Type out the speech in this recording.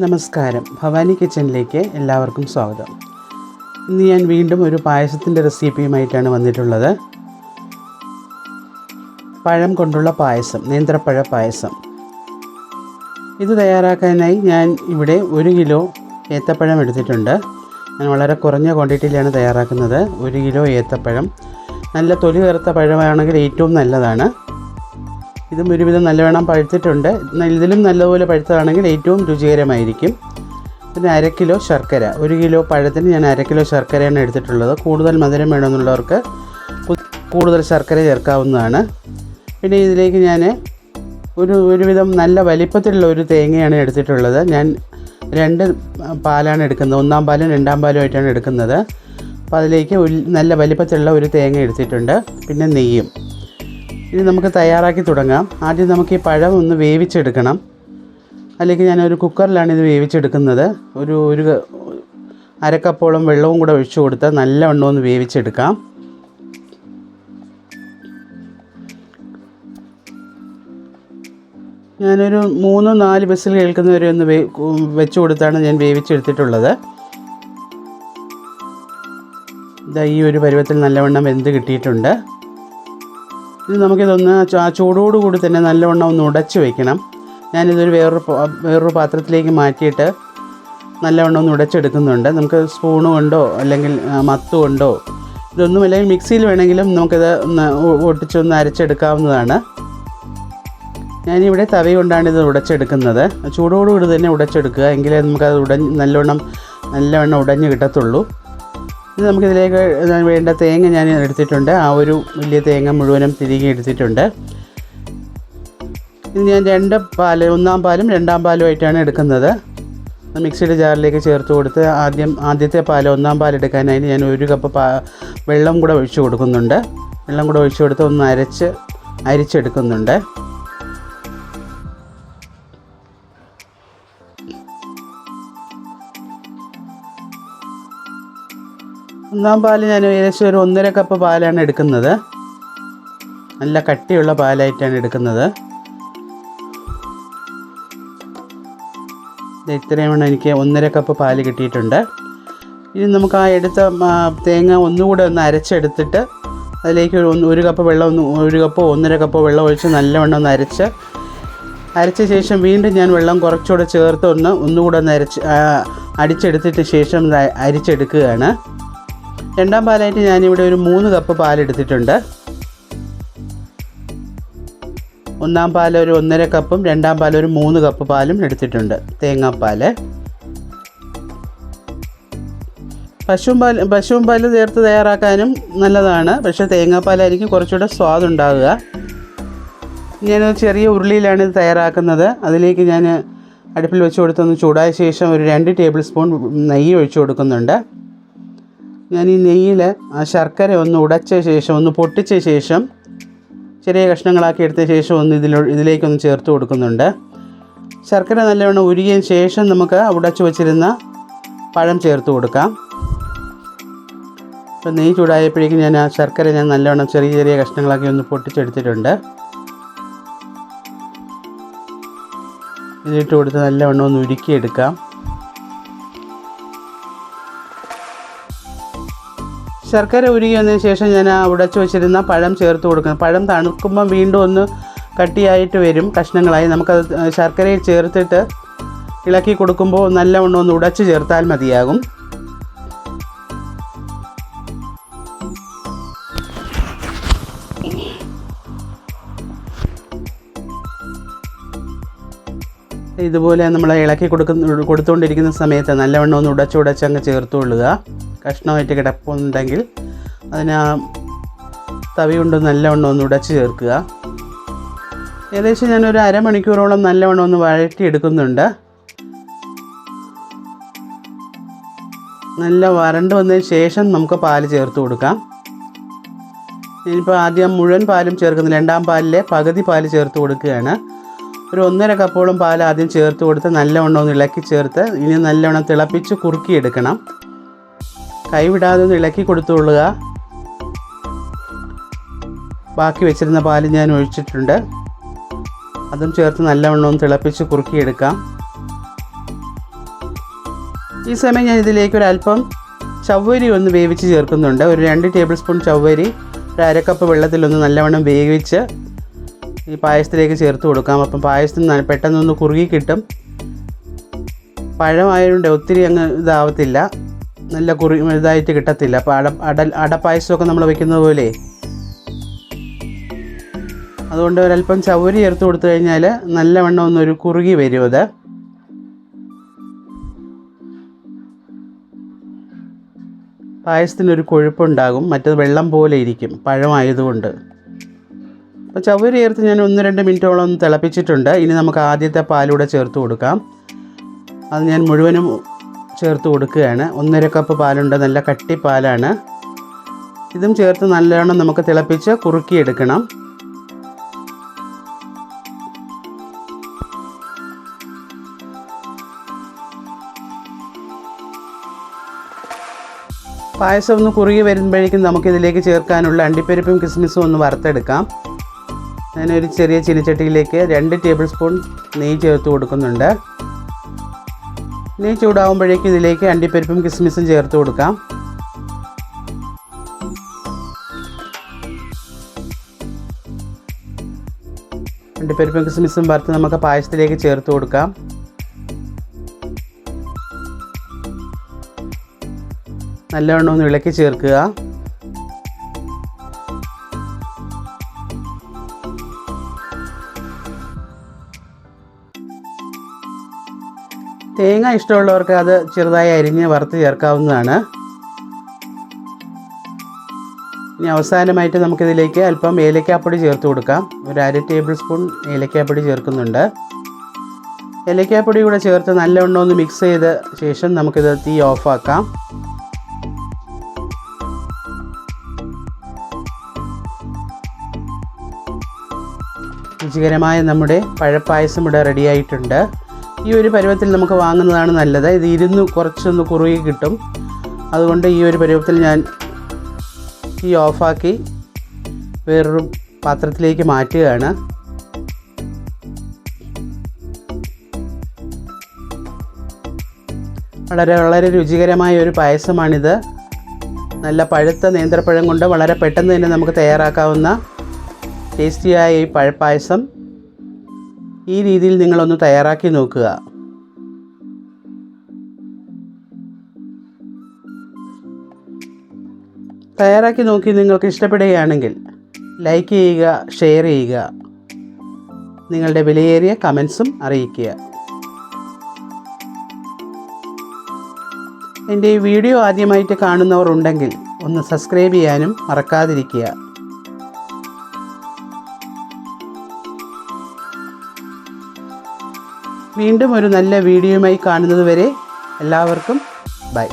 നമസ്കാരം. ഭവാനി കിച്ചണിലേക്ക് എല്ലാവർക്കും സ്വാഗതം. ഇന്ന് ഞാൻ വീണ്ടും ഒരു പായസത്തിന്റെ റെസിപ്പിയുമായിട്ടാണ് വന്നിട്ടുള്ളത്. പഴം കൊണ്ടുള്ള പായസം നേന്ത്രപ്പഴ പായസം. ഇത് തയ്യാറാക്കാനായി ഞാൻ ഇവിടെ ഒരു കിലോ ഏത്തപ്പഴം എടുത്തിട്ടുണ്ട്. ഞാൻ വളരെ കുറഞ്ഞ ക്വാണ്ടിറ്റിയിലാണ് തയ്യാറാക്കുന്നത്. ഒരു കിലോ ഏത്തപ്പഴം. നല്ല തൊലി വേർത്ത പഴമാണെങ്കിൽ ഏറ്റവും നല്ലതാണ്. ഇതും ഒരുവിധം നല്ലവണ്ണം പഴുത്തിട്ടുണ്ട്. ഇതിലും നല്ലപോലെ പഴുത്തതാണെങ്കിൽ ഏറ്റവും രുചികരമായിരിക്കും. പിന്നെ അര കിലോ ശർക്കര. ഒരു കിലോ പഴത്തിന് ഞാൻ അര കിലോ ശർക്കരയാണ് എടുത്തിട്ടുള്ളത്. കൂടുതൽ മധുരം വേണമെന്നുള്ളവർക്ക് കൂടുതൽ ശർക്കര ചേർക്കാവുന്നതാണ്. പിന്നെ ഇതിലേക്ക് ഞാൻ ഒരു ഒരുവിധം നല്ല വലിപ്പത്തിലുള്ള ഒരു തേങ്ങയാണ് എടുത്തിട്ടുള്ളത്. ഞാൻ രണ്ട് പാലാണ് എടുക്കുന്നത്. ഒന്നാം പാലും രണ്ടാം പാലും ആയിട്ടാണ് എടുക്കുന്നത്. അപ്പോൾ അതിലേക്ക് നല്ല വലിപ്പത്തിലുള്ള ഒരു തേങ്ങ എടുത്തിട്ടുണ്ട്. പിന്നെ നെയ്യും. ഇനി നമുക്ക് തയ്യാറാക്കി തുടങ്ങാം. ആദ്യം നമുക്ക് ഈ പഴം ഒന്ന് വേവിച്ചെടുക്കണം. അല്ലെങ്കിൽ ഞാൻ ഞാനൊരു കുക്കറിലാണ് ഇത് വേവിച്ചെടുക്കുന്നത്. ഒരു ഒരു അരക്കപ്പോളം വെള്ളവും കൂടെ ഒഴിച്ചു കൊടുത്ത് നല്ലവണ്ണം ഒന്ന് വേവിച്ചെടുക്കാം. ഞാനൊരു മൂന്നോ നാല് ബസ്സിൽ കേൾക്കുന്നവരെ ഒന്ന് വേ വെച്ച് കൊടുത്താണ് ഞാൻ വേവിച്ചെടുത്തിട്ടുള്ളത്. ഇതാ ഈ ഒരു പരുവത്തിൽ നല്ലവണ്ണം വെന്ത് കിട്ടിയിട്ടുണ്ട്. ഇത് നമുക്കിതൊന്ന് ആ ചൂടോടുകൂടി തന്നെ നല്ലവണ്ണം ഒന്ന് ഉടച്ച് വയ്ക്കണം ഞാനിതൊരു വേറൊരു വേറൊരു പാത്രത്തിലേക്ക് മാറ്റിയിട്ട് നല്ലവണ്ണം ഒന്ന് ഉടച്ചെടുക്കുന്നുണ്ട്. നമുക്ക് സ്പൂണ് കൊണ്ടോ അല്ലെങ്കിൽ മത്ത് കൊണ്ടോ ഇതൊന്നും അല്ലെങ്കിൽ മിക്സിയിൽ വേണമെങ്കിലും നമുക്കിത് ഒട്ടിച്ചൊന്ന് അരച്ചെടുക്കാവുന്നതാണ്. ഞാനിവിടെ തവി കൊണ്ടാണ് ഇത് ഉടച്ചെടുക്കുന്നത്. ചൂടോടുകൂടി തന്നെ ഉടച്ചെടുക്കുക. എങ്കിലേ നമുക്കത് ഉടഞ്ഞ് നല്ലവണ്ണം നല്ലവണ്ണം ഉടഞ്ഞ് കിട്ടത്തുള്ളൂ. ഇനി നമുക്കിതിലേക്ക് വേണ്ട തേങ്ങ ഞാൻ എടുത്തിട്ടുണ്ട്. ആ ഒരു വലിയ തേങ്ങ മുഴുവനും തിരികെ എടുത്തിട്ടുണ്ട്. ഇത് ഞാൻ രണ്ട് പാൽ ഒന്നാം പാലും രണ്ടാം പാലും ആയിട്ടാണ് എടുക്കുന്നത്. മിക്സിയുടെ ജാറിലേക്ക് ചേർത്ത് കൊടുത്ത് ആദ്യം ആദ്യത്തെ പാൽ ഒന്നാം പാൽ എടുക്കാനായിട്ട് ഞാൻ ഒരു കപ്പ് പാ വെള്ളം കൂടെ ഒഴിച്ച് കൊടുക്കുന്നുണ്ട്. വെള്ളം കൂടെ ഒഴിച്ച് കൊടുത്ത് ഒന്ന് അരച്ച് അരിച്ചെടുക്കുന്നുണ്ട്. ഒന്നാം പാൽ ഞാൻ ഏകദേശം ഒരു ഒന്നര കപ്പ് പാലാണ് എടുക്കുന്നത്. നല്ല കട്ടിയുള്ള പാലായിട്ടാണ് എടുക്കുന്നത്. ഇത്രയുമാണ് എനിക്ക് ഒന്നര കപ്പ് പാൽ കിട്ടിയിട്ടുണ്ട്. ഇനി നമുക്ക് ആ എടുത്ത തേങ്ങ ഒന്നുകൂടെ ഒന്ന് അരച്ചെടുത്തിട്ട് അതിലേക്ക് ഒരു ഒരു കപ്പ് വെള്ളം ഒന്ന് ഒരു കപ്പോ ഒന്നര കപ്പോ വെള്ളം ഒഴിച്ച് നല്ലവണ്ണം ഒന്ന് അരച്ച്. അരച്ച ശേഷം വീണ്ടും ഞാൻ വെള്ളം കുറച്ചുകൂടെ ചേർത്ത് ഒന്ന് ഒന്നുകൂടെ ഒന്ന് അരച്ച് അടിച്ചെടുത്തിട്ട് ശേഷം അരിച്ചെടുക്കുകയാണ്. രണ്ടാം പാലായിട്ട് ഞാനിവിടെ ഒരു മൂന്ന് കപ്പ് പാലെടുത്തിട്ടുണ്ട്. ഒന്നാം പാൽ ഒരു ഒന്നര കപ്പും രണ്ടാം പാൽ ഒരു മൂന്ന് കപ്പ് പാലും എടുത്തിട്ടുണ്ട്. തേങ്ങാപ്പാൽ പശുവും പാൽ പശുവും പാൽ ചേർത്ത് തയ്യാറാക്കാനും നല്ലതാണ്. പക്ഷേ തേങ്ങാപ്പാലായിരിക്കും കുറച്ചുകൂടെ സ്വാദുണ്ടാകുക ഞാൻ ചെറിയ ഉരുളിയിലാണ് ഇത് തയ്യാറാക്കുന്നത്. അതിലേക്ക് ഞാൻ അടുപ്പിൽ വെച്ച് കൊടുത്തൊന്ന് ചൂടായ ശേഷം ഒരു രണ്ട് ടേബിൾ സ്പൂൺ നെയ്യ് ഒഴിച്ചു കൊടുക്കുന്നുണ്ട്. ഞാൻ ഈ നെയ്യിൽ ശർക്കര ഒന്ന് ഉടച്ച ശേഷം ഒന്ന് പൊട്ടിച്ച ശേഷം ചെറിയ കഷ്ണങ്ങളാക്കി എടുത്ത ശേഷം ഒന്ന് ഇതിൽ ഇതിലേക്കൊന്ന് ചേർത്ത് കൊടുക്കുന്നുണ്ട്. ശർക്കര നല്ലവണ്ണം ഉരുകിയതിന് ശേഷം നമുക്ക് ഉടച്ചു വച്ചിരുന്ന പഴം ചേർത്ത് കൊടുക്കാം. അപ്പോൾ നെയ്യ് ചൂടായപ്പോഴേക്കും ഞാൻ ആ ശർക്കര ഞാൻ നല്ലവണ്ണം ചെറിയ ചെറിയ കഷ്ണങ്ങളാക്കി ഒന്ന് പൊട്ടിച്ചെടുത്തിട്ടുണ്ട്. ഇതിട്ട് കൊടുത്ത് നല്ലവണ്ണം ഒന്ന് ഉരുക്കിയെടുക്കാം. ശർക്കര ഉരുകി വന്നതിന് ശേഷം ഞാൻ ഉടച്ചു വെച്ചിരുന്ന പഴം ചേർത്ത് കൊടുക്കണം. പഴം തണുക്കുമ്പം വീണ്ടും ഒന്ന് കട്ടിയായിട്ട് വരും കഷ്ണങ്ങളായി. നമുക്കത് ശർക്കരയിൽ ചേർത്തിട്ട് ഇളക്കി കൊടുക്കുമ്പോൾ നല്ലവണ്ണം ഒന്ന് ഉടച്ച് ചേർത്താൽ മതിയാകും. ഇതുപോലെ നമ്മൾ ഇളക്കി കൊടുക്കുന്ന കൊടുത്തുകൊണ്ടിരിക്കുന്ന സമയത്ത് നല്ലവണ്ണം ഒന്ന് ഉടച്ചുടച്ചങ്ങ് ചേർത്തുകൊള്ളുക കഷ്ണമായിട്ട് കിടപ്പുണ്ടെങ്കിൽ അതിന് ആ തവി കൊണ്ട് നല്ലവണ്ണം ഒന്ന് ഉടച്ച് ചേർക്കുക. ഏകദേശം ഞാൻ ഞാനൊരു അരമണിക്കൂറോളം നല്ലവണ്ണം ഒന്ന് വഴറ്റിയെടുക്കുന്നുണ്ട്. നല്ല വരണ്ട് വന്നതിന് ശേഷം നമുക്ക് പാൽ ചേർത്ത് കൊടുക്കാം. ഇനിയിപ്പോൾ ആദ്യം മുഴുവൻ പാലും ചേർക്കുന്നില്ല. രണ്ടാം പാലിലെ പകുതി പാൽ ചേർത്ത് കൊടുക്കുകയാണ്. ഒരു ഒന്നര കപ്പോളം പാൽ ആദ്യം ചേർത്ത് കൊടുത്ത് നല്ലവണ്ണം ഒന്ന് ഇളക്കി ചേർത്ത് ഇനി നല്ലവണ്ണം തിളപ്പിച്ച് കുറുക്കിയെടുക്കണം. കൈവിടാതെ ഒന്ന് ഇളക്കി കൊടുത്തുകൊള്ളുക. ബാക്കി വെച്ചിരുന്ന പാൽ ഞാൻ ഒഴിച്ചിട്ടുണ്ട്. അതും ചേർത്ത് നല്ലവണ്ണം തിളപ്പിച്ച് കുറുക്കിയെടുക്കാം. ഈ സമയം ഞാൻ ഇതിലേക്ക് ഒരു അല്പം ചവ്വരി ഒന്ന് വേവിച്ച് ചേർക്കുന്നുണ്ട്. ഒരു രണ്ട് ടേബിൾ സ്പൂൺ ചവ്വരി ഒരു അരക്കപ്പ് വെള്ളത്തിലൊന്ന് നല്ലവണ്ണം വേവിച്ച് ഈ പായസത്തിലേക്ക് ചേർത്ത് കൊടുക്കാം. അപ്പം പായസത്തിന് പെട്ടെന്നൊന്ന് കുറുകി കിട്ടും. പഴമായതുകൊണ്ട് ഒത്തിരി അങ്ങ് ഇതാവത്തില്ല. നല്ല കുറി ഇതായിട്ട് കിട്ടത്തില്ല. അപ്പോൾ അട അട അടപ്പായസമൊക്കെ നമ്മൾ വെക്കുന്നത് പോലെ. അതുകൊണ്ട് ഒരല്പം ചവരി ചേർത്ത് കൊടുത്തു കഴിഞ്ഞാൽ നല്ലവണ്ണം ഒന്നൊരു കുറുകി വരും അത്. പായസത്തിനൊരു കൊഴുപ്പുണ്ടാകും. മറ്റത് വെള്ളം പോലെ ഇരിക്കും. പഴമായതുകൊണ്ട്. അപ്പോൾ ചവരി ചേർത്ത് ഞാൻ ഒന്ന് രണ്ട് മിനിറ്റോളം ഒന്ന് തിളപ്പിച്ചിട്ടുണ്ട്. ഇനി നമുക്ക് ആദ്യത്തെ പാലൂടെ ചേർത്ത് കൊടുക്കാം. അത് ഞാൻ മുഴുവനും ചേർത്ത് കൊടുക്കുകയാണ്. ഒന്നര കപ്പ് പാലുണ്ട്. നല്ല കട്ടി പാലാണ്. ഇതും ചേർത്ത് നല്ലവണ്ണം നമുക്ക് തിളപ്പിച്ച് കുറുക്കിയെടുക്കണം. പായസം ഒന്ന് കുറുകി വരുമ്പോഴേക്കും നമുക്കിതിലേക്ക് ചേർക്കാനുള്ള അണ്ടിപ്പരിപ്പും കിസ്മിസും ഒന്ന് വറുത്തെടുക്കാം. ഞാനൊരു ചെറിയ ചീനിച്ചട്ടിയിലേക്ക് രണ്ട് ടേബിൾ സ്പൂൺ നെയ്യ് ചേർത്ത് കൊടുക്കുന്നുണ്ട്. നെയ്യ് ചൂടാകുമ്പോഴേക്കും ഇതിലേക്ക് അണ്ടിപ്പരിപ്പും കിസ്മിസും ചേർത്ത് കൊടുക്കാം. അണ്ടിപ്പരിപ്പും കിസ്മിസും വറുത്ത് നമുക്ക് പായസത്തിലേക്ക് ചേർത്ത് കൊടുക്കാം. നല്ലവണ്ണം ഒന്ന് ഇളക്കി ചേർക്കുക. തേങ്ങ ഇഷ്ടമുള്ളവർക്ക് അത് ചെറുതായി അരിഞ്ഞ് വറുത്ത് ചേർക്കാവുന്നതാണ്. ഇനി അവസാനമായിട്ട് നമുക്കിതിലേക്ക് അല്പം ഏലക്കാപ്പൊടി ചേർത്ത് കൊടുക്കാം. ഒരു അര ടേബിൾ സ്പൂൺ ഏലക്കാപ്പൊടി ചേർക്കുന്നുണ്ട്. ഏലക്കാപ്പൊടി കൂടെ ചേർത്ത് നല്ലവണ്ണം ഒന്ന് മിക്സ് ചെയ്ത ശേഷം നമുക്കിത് തീ ഓഫാക്കാം രുചികരമായ നമ്മുടെ പഴപ്പായസം ഇവിടെ റെഡിയായിട്ടുണ്ട് ഈ ഒരു പരുവത്തിൽ നമുക്ക് വാങ്ങുന്നതാണ് നല്ലത്. ഇത് ഇരുന്ന് കുറച്ചൊന്ന് കുറുകി കിട്ടും. അതുകൊണ്ട് ഈ ഒരു പരുവത്തിൽ ഞാൻ ഈ ഓഫാക്കി വേറൊരു പാത്രത്തിലേക്ക് മാറ്റുകയാണ്. വളരെ വളരെ രുചികരമായ ഒരു പായസമാണിത്. നല്ല പഴുത്ത നേന്ത്രപ്പഴം കൊണ്ട് വളരെ പെട്ടെന്ന് തന്നെ നമുക്ക് തയ്യാറാക്കാവുന്ന ടേസ്റ്റിയായ ഈ പഴപ്പായസം ഈ രീതിയിൽ നിങ്ങളൊന്ന് തയ്യാറാക്കി നോക്കുക. തയ്യാറാക്കി നോക്കി നിങ്ങൾക്ക് ഇഷ്ടപ്പെടുകയാണെങ്കിൽ ലൈക്ക് ചെയ്യുക ഷെയർ ചെയ്യുക. നിങ്ങളുടെ വിലയേറിയ കമൻസും അറിയിക്കുക. എന്റെ ഈ വീഡിയോ ആദ്യമായിട്ട് കാണുന്നവർ ഉണ്ടെങ്കിൽ ഒന്ന് സബ്സ്ക്രൈബ് ചെയ്യാനും മറക്കാതിരിക്കുക. വീണ്ടും ഒരു നല്ല വീഡിയോയുമായി കാണുന്നത് വരെ എല്ലാവർക്കും ബൈ.